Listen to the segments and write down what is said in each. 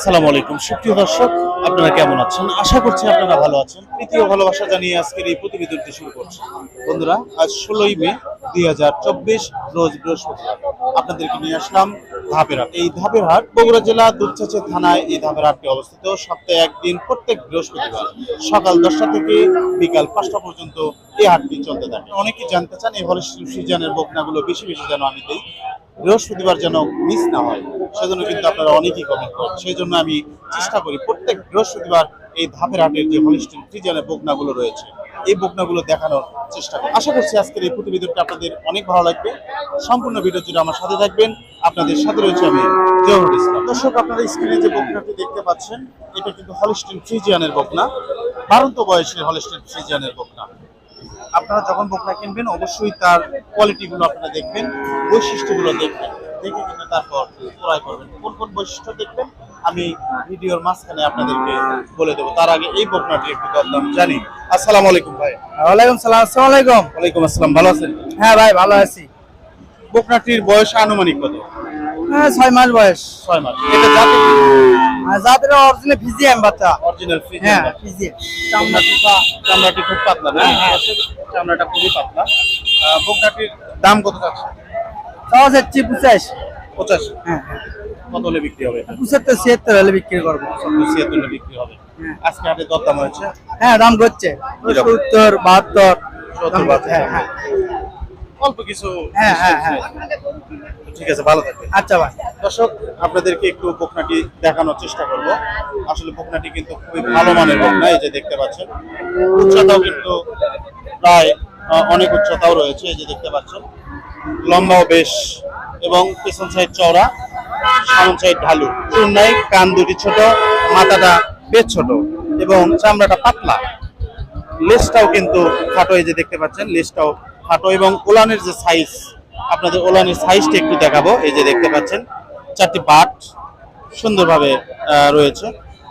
আসসালামু আলাইকুম। সুপ্রিয় দর্শক, আপনারা কেমন আছেন? আশা করছি আপনারা ভালো আছেন। তৃতীয় ভালোবাসা জানিয়ে আজকের এই প্রতিবেদনটি শুরু করছি। বন্ধুরা, আজ ষোলোই মে দুই হাজার চব্বিশ, রোজ বৃহস্পতিবার। আপনাদেরকে নিয়ে আসলাম ধাপের হাট এই ধাপের হাট বগুড়া জেলা দুপচাচে থানায় এই ধাপের হাটটি অবস্থিত। সপ্তাহে একদিন, প্রত্যেক বৃহস্পতিবার সকাল দশটা থেকে বিকাল পাঁচটা পর্যন্ত এই হাটটি চলতে থাকে। অনেকেই জানতে চান, এই হলে সিজনের বকনাগুলো বেশি বেশি যেন আমি দিই। বৃহস্পতিবার যেন মিস না হয়, সেজন্য কিন্তু আপনারা অনেকেই কমেন্ট করেন। সেই জন্য আমি চেষ্টা করি প্রত্যেক বৃহস্পতিবার এই ধাপের হাটের যে হলিস্টিন ফ্রিজানের বকনাগুলো রয়েছে, এই বকনাগুলো দেখানোর চেষ্টা করি। আশা করছি আজকের এই প্রতিবেদনটা আপনাদের অনেক ভালো লাগবে। সম্পূর্ণ ভিডিও জুড়ে আমার সাথে থাকবেন। আপনাদের সাথে রয়েছে আমি জহরুল ইসলাম। দর্শক, আপনারা স্ক্রিনে যে বকনাটি দেখতে পাচ্ছেন, এটা কিন্তু হলিস্টিন ফ্রিজিয়ানের বকনা বারন্ত বয়সের হলিস্টিন ফ্রিজিয়ানের বকনা। আপনারা যখন বকনা কিনবেন অবশ্যই তার কোয়ালিটিগুলো আপনারা দেখবেন বৈশিষ্ট্যগুলো দেখবেন। দেখে কিন্তু তারপর ক্রয় করবেন। কোন কোন বৈশিষ্ট্য দেখবেন আমি ভিডিওর মাঝখানে আপনাদেরকে বলে দেবো। তার আগে এই বকনাটি একটু দরদাম জানি। আসসালামু আলাইকুম ভাই। ওয়ালাইকুম সালাম আসসালামু আলাইকুম। ওয়ালাইকুম আসসালাম ভালো আছেন? হ্যাঁ ভাই ভালো আছি। বকনাটির বয়স আনুমানিক কত? হ্যাঁ ছয় মাস বয়স। ছয় মাস। এটা আর অরিজিনাল ফিজিয়াম বাচ্চা। অরিজিনাল ফ্রিজ হ্যাঁ ফিজিয়াম। চামড়াটি চামড়াটি খুব পাতলা না? চামড়াটা খুবই পাতলা। আহ, বকনাটির দাম কত যাচ্ছে? চাওয়া যাচ্ছে পঁচাশ। পঁচাশি। হ্যাঁ কত হলে বিক্রি হবে পঁচাত্তর ছিয়াত্তর হলে বিক্রি করব। ছিয়াত্তর হলে বিক্রি হবে। হ্যাঁ। আজকে হাটে দরদাম হয়েছে? হ্যাঁ দাম করছে? সত্তর বাহাত্তর। সত্তর দাম হ্যাঁ হ্যাঁ। অল্প কিছু হ্যাঁ হ্যাঁ হ্যাঁ। ঠিক আছে ভালো থাকবে আচ্ছা ভাই। দর্শক আপনাদেরকে একটু বকনাটি দেখানোর চেষ্টা করব। আসলে বকনাটি কিন্তু খুবই ভালো মানের বকনা এই যে দেখতে পাচ্ছেন। উচ্চতাও কিন্তু প্রায় অনেক উচ্চতাও রয়েছে এই যে দেখতে পাচ্ছেন। লম্বাও বেশ এবং পেছন সাইড চওড়া সামন সাইড ঢালু। চুর নাই কান দুটি ছোট মাথাটা বেশ ছোট এবং চামড়াটা পাতলা। লেসটাও কিন্তু খাটো এই যে দেখতে পাচ্ছেন লেজটাও খাটো এবং ওলানের যে সাইজ আপনাদের ওলানের সাইজটা একটু দেখাবো। এই যে দেখতে পাচ্ছেন চারটি বাট সুন্দরভাবে রয়েছে।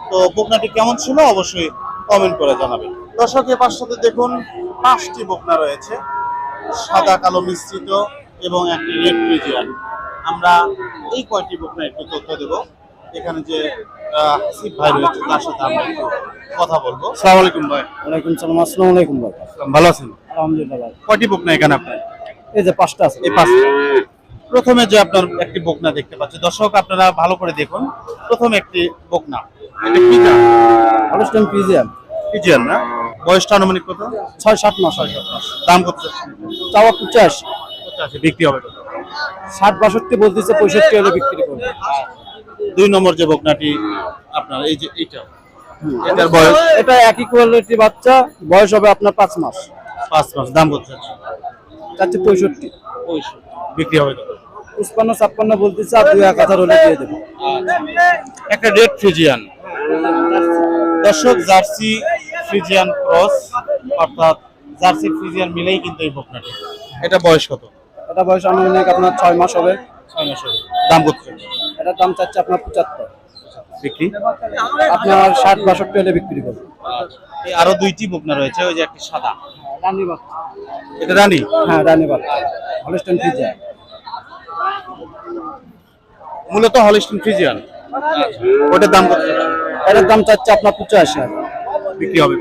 তো বকনাটি কেমন ছিল অবশ্যই কমেন্ট করে জানাবেন। দর্শকের পাশাতে দেখুন পাঁচটি বকনা রয়েছে। সাদা কালো মিশ্রিত এবং একটি রেড ফ্রিজিয়ান আমরা এই কয়টি বকনা একটু তথ্য দেব। এখানে যে হাসিফ ভাই রয়েছে তার সাথে আমরা একটু কথা বলব। সালাম আলাইকুম ভাই। ওয়ালাইকুম সালাম আসসালামু আলাইকুম ভাই। ভালো আছেন? আলহামদুলিল্লাহ কয়টি বকনা এখানে আপনার? এই যে পাঁচটা আছে। এই পাঁচটা। প্রথমে যে আপনার একটি বকনা দেখতে পাচ্ছি দর্শক আপনারা ভালো করে দেখুন। প্রথম একটি বকনা। এটা কি জাত? না? বয়সটা আনুমানিক কত? ছয় সাত মাস হয় দাম কত? চাওয়া পঞ্চাশ। বিক্রি হবে কত? ষাট বাষট্টি বলতেছে পঁয়ষট্টি হলে বিক্রি করবে। দুই নম্বর যে বকনাটি আপনার এই যে এইটা। এটার বয়স? এটা একই কোয়ালিটি বাচ্চা বয়স হবে আপনার পাঁচ মাস। পাঁচ মাস দাম কত পঁয়ষট্টি। পঁয়ষট্টি। বিক্রি হবে কত? পুষ্পান্ন ছাপ্পান্ন বলতেছে আর দুই এক হাজার হলে দিয়ে দেবো। একটা রেড ফ্রিজিয়ান। দর্শক জার্সি ফ্রিজিয়ান ক্রস অর্থাৎ জার্সি ফ্রিজিয়ান মিলেই কিন্তু এই বকনাটি। এটা বয়স কত? এটা বয়স আনুমানিক আপনার ছয় মাস হবে। ছয় মাস হবে। দাম কত? এটার দাম চাচ্ছে আপনার পঁচাত্তর। বিক্রি? আপনার ষাট বাষট্টি হলে বিক্রি করবে। এই আরও দুইটি বকনা রয়েছে ওই যে একটি সাদা। রানী বাচ্চা এটা রানী? হ্যাঁ রানী বাচ্চা হলস্টেন ফিজিয়া মূলত হলিস্টিন ফ্রিজিয়ান ওটার দাম কত? এটার দাম চাচ্ছে আপনার পঁচাশি হাজার। বিক্রি হবে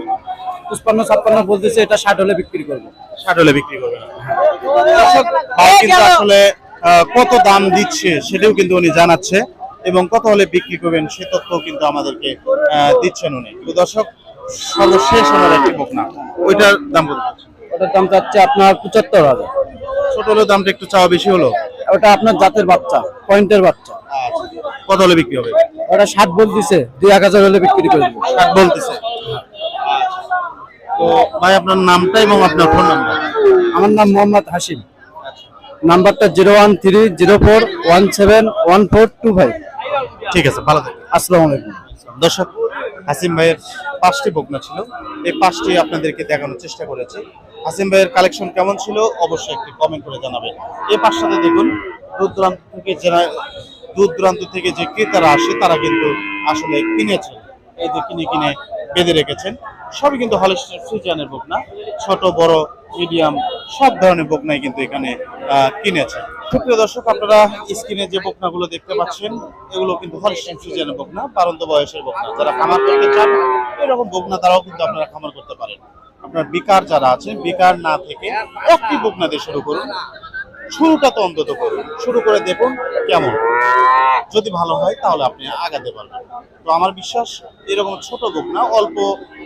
ছাপ্পান্ন বলতেছে এটা ষাট হলে বিক্রি করবে। ষাট হলে বিক্রি করবে। কিন্তু আসলে কত দাম দিচ্ছে সেটাও কিন্তু উনি জানাচ্ছে এবং কত হলে বিক্রি করবেন সে তথ্য কিন্তু আমাদেরকে আহ, দিচ্ছেন উনি। তো দর্শক সর্বশেষ ওনার একটি বকনা। ওইটার দাম কত? ওটার দাম চাচ্ছে আপনার পঁচাত্তর হাজার। ছোট হলেও দামটা একটু চাওয়া বেশি হলো? ওটা আপনার জাতের বাচ্চা পয়েন্টের বাচ্চা। কত হলে বিক্রি হবে? ওটা ষাট বলতেছে দুই এক হাজার হলে বিক্রি করবে ষাট বলতেছে। তো ভাই আপনার নামটা এবং আপনার ফোন নাম্বার আমার নাম মোহাম্মদ হাসিম নাম্বারটা zero one three zero four one seven one four two five. ঠিক আছে ভালো থাকবেন। আসসালামু আলাইকুম। দর্শক হাসিম ভাইয়ের পাঁচটি বকনা ছিল। এই পাঁচটি আপনাদেরকে দেখানোর চেষ্টা করেছি। হাসিম ভাইয়ের কালেকশন কেমন ছিল অবশ্যই একটি কমেন্ট করে জানাবেন। এই পাঁচটাতে দেখুন, দূর দূরান্ত থেকে যারা, দূর দূরান্ত থেকে যে ক্রেতারা আসে, তারা কিন্তু আসলে কিনেছে। এই যে কিনে কিনে বেঁধে রেখেছেন। সবই কিন্তু হলিস্টার ফ্রিজিয়ানের বকনা। ছোট, বড় মিডিয়াম সব ধরনের বকনাই কিন্তু এখানে কিনেছে। সুপ্রিয় দর্শক, আপনারা স্ক্রিনে যে বকনাগুলো দেখতে পাচ্ছেন, এগুলো কিন্তু হরিশ্চন সিজনের বকনা, পারন্ত বয়সের বকনা। যারা খামার করতে চান, এরকম বকনা তারাও কিন্তু আপনারা খামার করতে পারেন। আপনার বেকার যারা আছেন, বেকার না থেকে একটি বকনা দিয়ে শুরু করুন। শুরুটা তো অন্তত করুন। শুরু করে দেখুন কেমন। যদি ভালো হয়, তাহলে আপনি আগাতে পারবেন। তো আমার বিশ্বাস, এরকম ছোট বকনা অল্প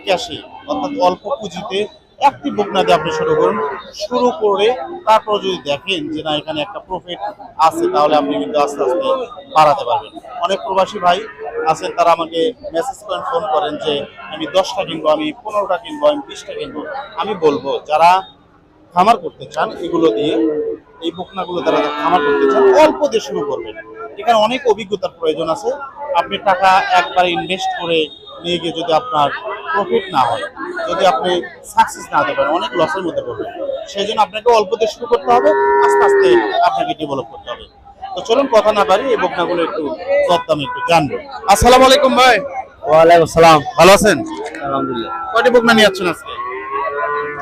ক্যাশে, অর্থাৎ অল্প পুঁজিতে একটি বকনা দিয়ে আপনি শুরু করুন। শুরু করে তারপর যদি দেখেন যে না, এখানে একটা প্রফিট আছে, তাহলে আপনি কিন্তু আস্তে আস্তে বাড়াতে পারবেন। অনেক প্রবাসী ভাই আছেন, তারা আমাকে মেসেজ করেন ফোন করেন যে, আমি দশটা কিনবো, আমি পনেরোটা কিনবো, আমি বিশটা কিনবো। আমি বলব, যারা খামার করতে চান, এগুলো দিয়ে এই বকনাগুলো তারা খামার করতে চান, অল্প দিয়ে শুরু করবেন। এখানে অনেক অভিজ্ঞতার প্রয়োজন আছে। আপনি টাকা একবার ইনভেস্ট করে নিয়ে গিয়ে যদি আপনার প্রফিট না হয় যদি আপনি সাকসেস না হতে পারেন অনেক লসের মধ্যে পড়বেন। সেই জন্য আপনাকে অল্প দিয়ে শুরু করতে হবে আস্তে আস্তে আপনাকে ডেভেলপ করতে হবে। তো চলুন কথা না পারি এই বকনাগুলো একটু দরদামে একটু জানব। আসসালামু আলাইকুম ভাই। ওয়ালাইকুম সালাম। ভালো আছেন? আলহামদুলিল্লাহ। কয়টি বকনা নিয়ে যাচ্ছেন আজকে?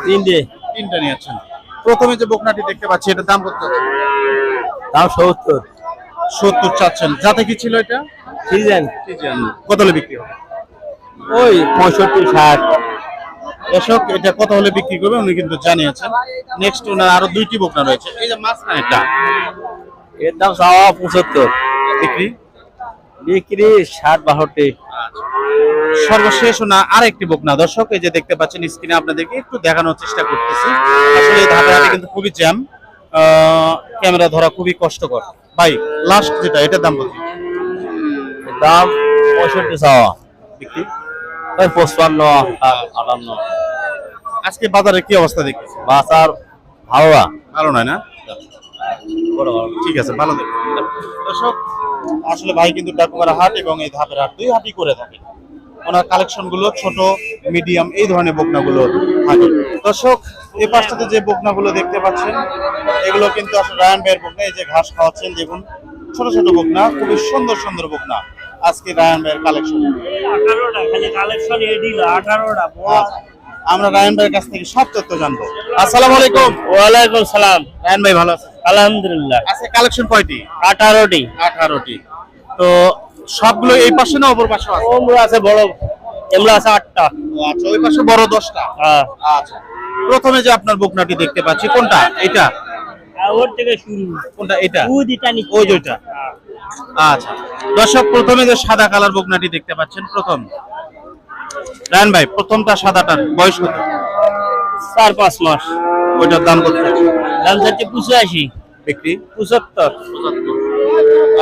তিনটে। তিনটা নিয়ে যাচ্ছেন। প্রথমে যে বকনাটি দেখতে পাচ্ছি এটার দাম কত? দাম সত্তর। সত্তর চাচ্ছেন। যাতে কি ছিল এটা? সিজন। কত হলে বিক্রি হবে? ওই পঁয়ষট্টি ষাট। দর্শক এটা কত হলে বিক্রি করবে উনি কিন্তু জানিয়েছেন। নেক্সট ওনার আরও দুইটি বকনা রয়েছে। এই যে মাঝখানেটা এর দাম চাওয়া পঁচাত্তর। বিক্রি? বিক্রি ষাট বাষট্টি। সর্বশেষ না আরেকটি বকনা। দর্শক এই যে দেখতে পাচ্ছেন স্ক্রিনে আপনাদেরকে একটু দেখানোর চেষ্টা করতেছি। আসলে ধাপে কিন্তু খুবই জ্যাম ক্যামেরা ধরা খুবই কষ্টকর। ভাই লাস্ট যেটা এটার দাম কত? দাম পঁয়ষট্টি চাওয়া। বিক্রি? ওই পঁচপান্ন আটান্ন। আজকে বাজারে কি অবস্থা দেখতেছি বাজার ভালো না। ভালো নয় না। ঠিক আছে ভালো দর্শক আসলে ভাই কিন্তু ডাকুমারা হাট এবং এই ধাপের হাট দুই হাটই করে থাকে। ওনার কালেকশনগুলো ছোট মিডিয়াম এই ধরনের বকনাগুলো থাকে। দর্শক এই পাশটাতে যে বকনাগুলো দেখতে পাচ্ছেন এগুলো কিন্তু আসলে রায়ন ভাইয়ের বকনা। এই যে ঘাস খাওয়াচ্ছেন দেখুন ছোট ছোট বকনা খুবই সুন্দর সুন্দর বকনা। আজকে রায়ন ভাইয়ের কালেকশন আমরা রায়ন ভাইয়ের কাছ থেকে সব তথ্য জানব। আসসালামু আলাইকুম। ওয়ালাইকুম সালাম। রায়ন ভাই ভালো আছেন আলহামদুলিল্লাহ। আজকে কালেকশন কয়টি? আঠারোটি। আঠারোটি। তো সবগুলো এই পাশে না অপর পাশে আছে? ওমরা আছে বড় আছে আটটা। আচ্ছা ওই পাশে বড় দশটা? হ্যাঁ। আচ্ছা প্রথমে যে আপনার বকনাটি দেখতে পাচ্ছি কোনটা? এটা? ওর থেকে শুরু। কোনটা? এটা? ওই যেটা আচ্ছা। দর্শক প্রথমে যে সাদা কালার বকনাটি দেখতে পাচ্ছেন প্রথম। রায়ন ভাই প্রথমটা সাদাটার বয়স কত? চার পাঁচ মাস। ওইটার দাম কত? দাম যাচ্ছে পঁচাশি। বিক্রি? পঁচাত্তর।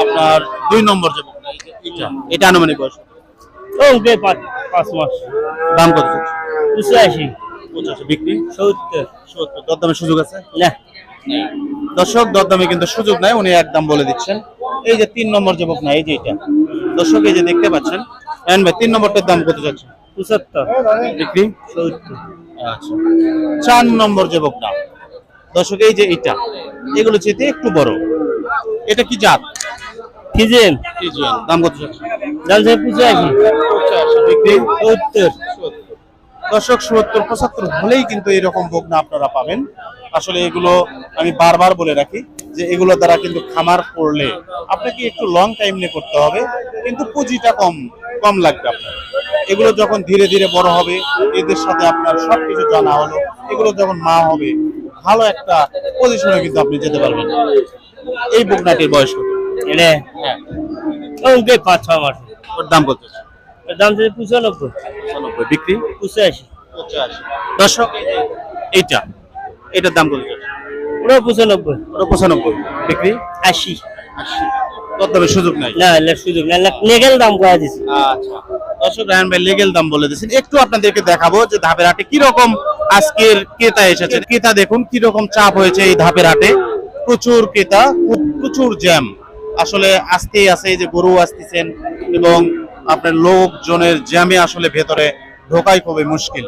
আপনার দুই নম্বর যে বকনা এটা এটা? আনুমানিক বয়স ও পাঁচ মাস। দাম কত? পঁচাশি। পঁচাশি। বিক্রি? সত্তর। সত্তর। দরদামের সুযোগ আছে? না। দর্শক দরদামে কিন্তু সুযোগ নাই উনি একদম বলে দিচ্ছেন। এই যে তিন নম্বর যে বকনা এই যে এটা। দর্শক এই যে দেখতে পাচ্ছেন রায়ন ভাই তিন নম্বরটার দাম কত যাচ্ছে? পঁচাত্তর। বিক্রি? আচ্ছা। চার নম্বর যে বকনা। দর্শক এই যে এটা এগুলো চেতে একটু বড়। এটা কি জাত? ফ্রিজিয়ান দাম কত যাচ্ছে? দাম যাচ্ছে পঁচাশি বিক্রি? সত্তর। দর্শক সত্তর পঁচাত্তর হলেই কিন্তু এরকম বকনা আপনারা পাবেন। আসলে এগুলো আমি বারবার বলে রাখি যে এগুলো দ্বারা কিন্তু খামার করলে আপনাকে একটু লং টাইম নিয়ে করতে হবে কিন্তু পুঁজিটা কম কম লাগবে আপনার। এগুলো যখন ধীরে ধীরে বড় হবে এদের সাথে আপনার সব কিছু জানা হলো এগুলো যখন মা হবে ভালো একটা পজিশনে কিন্তু আপনি যেতে পারবেন। এই বকনাটির বয়স এটা হ্যাঁ। পাঁচ ছ মাস। ওর দাম কত দাম যাচ্ছে পঁচানব্বই। বিক্রি? পঁচাশি। পঁচাশি। দর্শক এই এইটা। এটার দাম কত? ওটা পঁচানব্বই। ওটা পঁচানব্বই। বিক্রি? আশি। আশি। সুযোগ নাই? না সুযোগ না নেগেল দাম করা দিছে। আচ্ছা। দর্শক রায়ন ভাই লিগেল দাম বলে দিয়েছেন। একটু আপনাদেরকে দেখাবো যে ধাপের হাটে কীরকম আজকের ক্রেতা এসেছে ক্রেতা দেখুন কীরকম চাপ হয়েছে এই ধাপের হাটে। প্রচুর ক্রেতা প্রচুর জ্যাম। আসলে আসতেই আছে যে গরু আসতেছেন এবং আপনার লোকজনের জ্যামে আসলে ভেতরে ঢোকাই খুবই মুশকিল।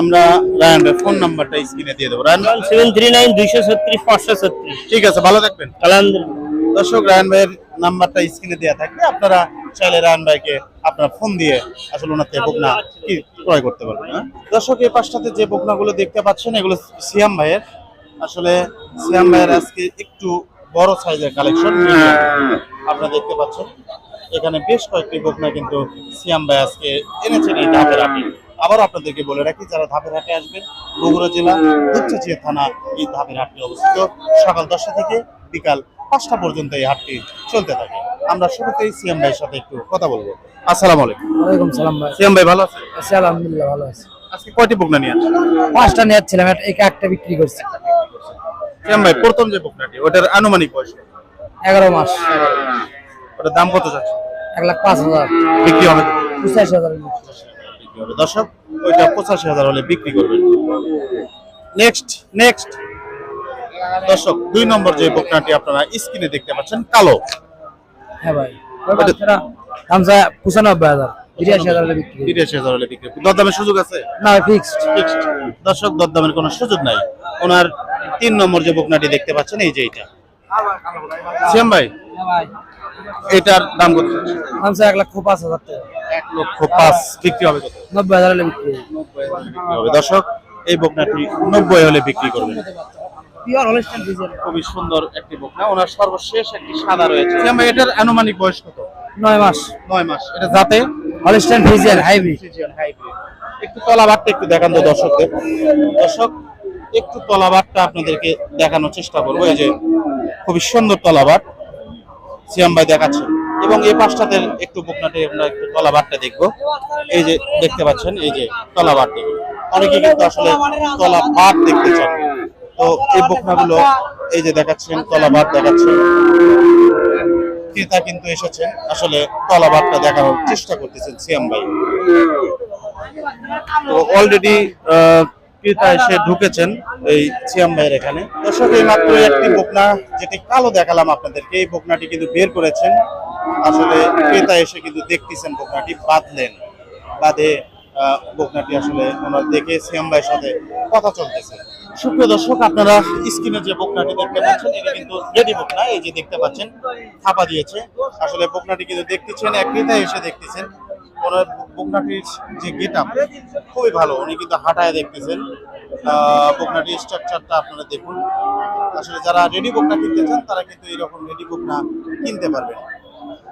আমরা রায়ন ভাই ফোন নাম্বারটা স্ক্রিনে দিয়ে দেবো। রায়ন ভাই, সেভেন থ্রি নাইন দুইশো ছত্রিশ পাঁচশো ছত্রিশ। ঠিক আছে ভালো থাকবেন। আলহামদুলিল্লাহ। দর্শক রায়ন ভাইয়ের নাম্বারটা স্ক্রিনে দেওয়া থাকবে আপনারা চাইলে রায়ন ভাইকে আপনার ফোন দিয়ে আসলে ওনার থেকে বকনা কি ক্রয় করতে পারবেন হ্যাঁ? দর্শক এই পাশটাতে যে বকনাগুলো দেখতে পাচ্ছেন এগুলো সিয়াম ভাইয়ের। আসলে সিয়াম ভাইয়ের আজকে একটু বড় সাইজের কালেকশন। আপনারা দেখতে পাচ্ছেন এখানে বেশ কয়েকটি বকনা কিন্তু সিয়াম ভাই আজকে এনেছেন এই ধাপের হাটে আবার আপনাদেরকে বলে রাখি যারা ধাপের হাটে আসবেন বগুড়া জেলা দুপচাচিয়া থানা এই ধাপের হাটটি অবস্থিত। সকাল দশটা থেকে বিকাল পাঁচটা পর্যন্ত এই হাটটি চলতে থাকে। আমরা শুরুতেই সিএম ভাইয়ের সাথে একটু কথা বলব। আসসালামু আলাইকুম। ওয়ালাইকুম সালাম ভাই। সিএম ভাই ভালো আছেন? আছি আলহামদুলিল্লাহ ভালো আছি। আজকে কয়টি বকনা নিয়ে আসছেন? পাঁচটা নিয়ে যাচ্ছিলাম একটা একটা বিক্রি করছি। সিএম ভাই প্রথম যে বকনাটি ওটার আনুমানিক বয়স এগারো মাস। ওটার দাম কত যাচ্ছে এক লাখ পাঁচ হাজার। বিক্রি হবে পঁচাশি হাজার বিক্রি হবে। দর্শক ওইটা পঁচাশি হাজার হলে বিক্রি করবেন। নেক্সট নেক্সট দর্শক দুই নম্বর যে বকনাটি আপনারা স্ক্রিনে দেখতে পাচ্ছেন কালো। হ্যাঁ ভাই। দাম পঁচানব্বই হাজার। দরদামের সুযোগ আছে? না ফিক্সড। দর্শক দরদামের কোনো সুযোগ নাই। ওনার তিন নম্বর যে বকনাটি দেখতে পাচ্ছেন এই যে এইটা। শ্যাম ভাই। এটার দাম কত? চায় এক লাখ পাঁচ হাজার টাকা। এক লক্ষ পাঁচ বিক্রি হবে কত? নব্বই হাজার হলে বিক্রি করি। বিক্রি হবে। দর্শক এই বকনাটি নব্বই হলে বিক্রি করবেন পিওর হলস্টাইন ফ্রিজিয়ান খুবই সুন্দর একটি বকনা। ওনার সর্বশেষ একটি সাদা রয়েছে। শ্যাম এটার আনুমানিক বয়স কত? নয় মাস। নয় মাস। এটা যাতে হলস্টাইন ফ্রিজিয়ান হাইব্রিড একটু তলাবারটা একটু দেখান তো দর্শকদের। দর্শক একটু তলাবারটা আপনাদেরকে দেখানোর চেষ্টা করব। এই যে খুবই সুন্দর তলাবার সিয়াম ভাই দেখাচ্ছে। এবং এই পাশটাতে একটু বকনাটে আমরা একটু তলাবারটা দেখব। এই যে দেখতে পাচ্ছেন, এই যে তলাবারটি। অনেকে কিন্তু আসলে তলাবার দেখতে চান। তো এই বকনাগুলো এই যে দেখাচ্ছেন তলাবার দেখাচ্ছেন। ক্রেতা কিন্তু এসেছেন, আসলে তলাবারটা দেখানোর চেষ্টা করতেছেন সিয়াম ভাই। তো অলরেডি ক্রেতা এসে ঢুকেছেন এই সিয়াম ভাইয়ের এখানে। দর্শক, এই মাত্র একটি বকনা, যেটি কালো দেখালাম আপনাদেরকে, এই বকনাটি কিন্তু বের করেছেন। আসলে ক্রেতা এসে কিন্তু দেখতেছেন বকনাটি, বাঁধলেন। বাঁধে বকনাটি আসলে ওনার দেখে সিয়াম ভাইয়ের সাথে কথা চলতেছে। সুপ্রিয় দর্শক, আপনারা স্ক্রিনে যে বকনাটি দেখতে পাচ্ছেন, এটা কিন্তু রেডি বকনা, এই যে দেখতে পাচ্ছেন থাপা দিয়েছে। আসলে বকনাটি কিন্তু দেখতেছেন, এক ক্রেতা এসে দেখতেছেন। ওনার বকনাটির যে গেট খুবই ভালো। উনি কিন্তু হাঁটায় দেখতেছেন। বকনাটির স্ট্রাকচারটা আপনারা দেখুন। আসলে যারা রেডি বকনা কিনতে চান, তারা কিন্তু এরকম রেডি বকনা কিনতে পারবেন।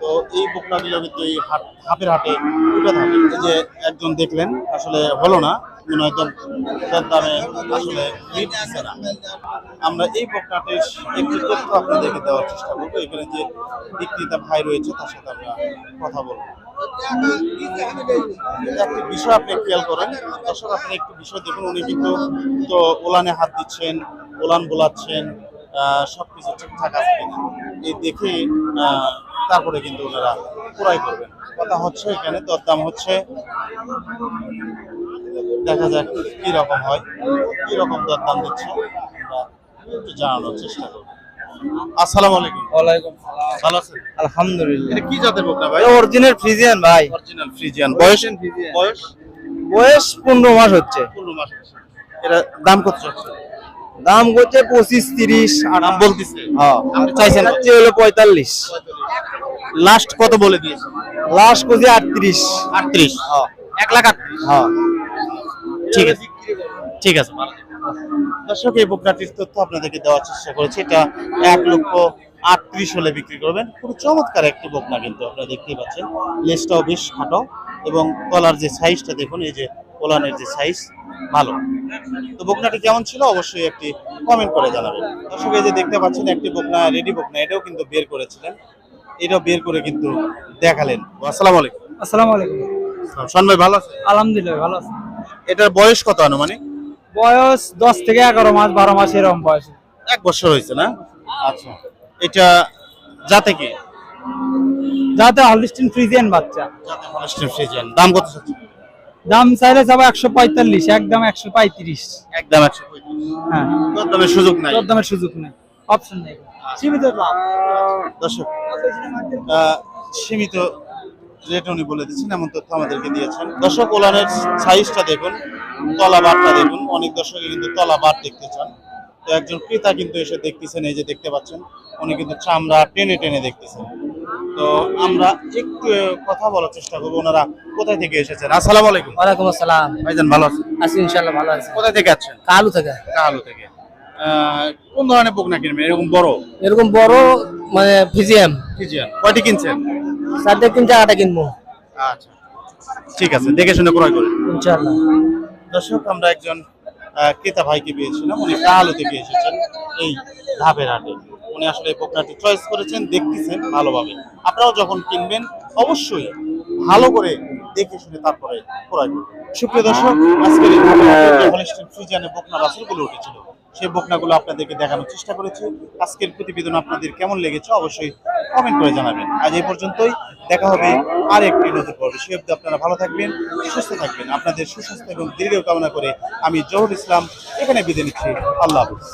তো এই বকনাগুলো কিন্তু এই হাট হাপের হাটে উঠে থাকে যে একজন দেখলেন, আসলে হলো না। মনে হয় দর- আসলে আমরা এই বকনাটির একটি তথ্য আপনাদেরকে দেওয়ার চেষ্টা করব। এখানে যে বিক্রেতা ভাই রয়েছে, তার সাথে আমরা কথা বলব। একটি বিষয় আপনি খেয়াল করেন। দর্শক আপনি একটু বিষয় দেখুন। উনি কিন্তু তো ওলানে হাত দিচ্ছেন ওলান বোলাচ্ছেন আহ, সবকিছু ঠিকঠাক আছে কিনা এই দেখে তারপরে কিন্তু ওনারা ক্রয় করবেন। কথা হচ্ছে এখানে দরদাম হচ্ছে। দেখা যাক কি রকম হয় কি রকম দরদাম দিচ্ছে আমরা একটু জানানোর চেষ্টা করব। আসসালামু আলাইকুম। ওয়ালাইকুম ভালো আছেন? আলহামদুলিল্লাহ। এটা কি জাতের বকনা ভাই? অরিজিনাল ফ্রিজিয়ান ভাই। অরিজিনাল ফ্রিজিয়ান বয়স বয়স? বয়স পনেরো মাস হচ্ছে। পনেরো মাস হয়েছে। এটা দাম কত চাচ্ছে দাম করছে পঁচিশ তিরিশ দাম বলতেছে। হ্যাঁ। আপনি চাইছেন? চাইছে হলো পঁয়তাল্লিশ। লাস্ট কত বলে দিয়েছে? লাস্ট করছে আটত্রিশ। আটত্রিশ। এক লাখ আটত্রিশ। হ্যাঁ। ঠিক আছে। ঠিক আছে। দর্শক এই বকনাটির তথ্য আপনাদেরকে দেওয়ার চেষ্টা করেছি। এটা এক লক্ষ আটত্রিশ হলে বিক্রি করবেন। খুব চমৎকার একটি বকনা কিন্তু আপনারা দেখতেই পাচ্ছেন। লেজটাও বেশ খাটো এবং তলার যে সাইজটা দেখুন এই যে ওলানের যে সাইজ ভালো। তো বকনাটি কেমন ছিল অবশ্যই একটি কমেন্ট করে জানাবেন। দর্শক এই যে দেখতে পাচ্ছেন একটি বকনা রেডি বকনা এটাও কিন্তু বের করেছিলেন। এটাও বের করে কিন্তু দেখালেন। আসসালামু আলাইকুম। আসসালামু আলাইকুম। শোন ভাই ভালো আছে আলহামদুলিল্লাহ ভালো আছে। এটার বয়স কত আনুমানিক? বয়স দশ থেকে এগারো মাস বারো মাস এরকম বয়স। এক বছর হয়েছে না? আচ্ছা। এটা যাতে কি? যাতে হলিস্টিন ফ্রিজিয়ান বাচ্চা। যাতে হলস্টিন ফ্রিজিয়ান দাম কত দাম চাইলে যাব একশো পঁয়তাল্লিশ একদম একশো পঁয়ত্রিশ। একদম একশো হ্যাঁ। সুযোগ নাই। দামের সুযোগ নেই। অপশন নেই। সীমিত লাভ। দর্শক সীমিত রেট উনি বলে দিচ্ছেন এমন তথ্য আমাদেরকে দিয়েছেন। দর্শক ওলানের সাইজটা দেখুন তলা বারটা দেখুন। অনেক দর্শকে কিন্তু তলা বার দেখতে চান। তো একজন ক্রেতা কিন্তু এসে দেখতেছেন এই যে দেখতে পাচ্ছেন উনি কিন্তু চামড়া টেনে টেনে দেখতেছেন। তো আমরা একটু কথা বলার চেষ্টা করব ওনারা কোথায় থেকে এসেছেন? আসসালামু আলাইকুম। ওয়ালাইকুম আসসালাম। ভাইজান ভালো আছেন? আছি ইনশাল্লাহ ভালো আছি। কোথায় থেকে আছেন? কালু থেকে। কাহালু থেকে। কোন ধরনের বকনা কিনবেন? এরকম বড়? এরকম বড় মানে ফিজিয়াম। ফিজিয়ান কয়টি কিনছেন? চারটে তিন টাকাটা কিনবো। আচ্ছা। ঠিক আছে দেখে শুনে ক্রয় করুন ইনশাল্লাহ দর্শক আমরা একজন ক্রেতা ভাইকে পেয়েছিলাম উনি কালো থেকে এসেছেন এই ধাপের হাটে। উনি আসলে এই বকনাটি চয়েস করেছেন দেখতেছেন ভালোভাবে। আপনারাও যখন কিনবেন অবশ্যই ভালো করে দেখে শুনে তারপরে ক্রয় করবেন। সুপ্রিয় দর্শক আজকের এই ধাপের হাটে ফ্রিজিয়ানের বকনা বাছুরগুলো উঠেছিল সেই বকনাগুলো আপনাদেরকে দেখানোর চেষ্টা করেছি। আজকের প্রতিবেদন আপনাদের কেমন লেগেছে অবশ্যই কমেন্ট করে জানাবেন। আজ এই পর্যন্তই। দেখা হবে আর একটি নতুন পর্বে। সে অব্দি আপনারা ভালো থাকবেন, সুস্থ থাকবেন। আপনাদের সুস্বাস্থ্য এবং দীর্ঘ কামনা করে আমি জহুর ইসলাম এখানে বিদায় নিচ্ছি। আল্লাহ হাফিজ।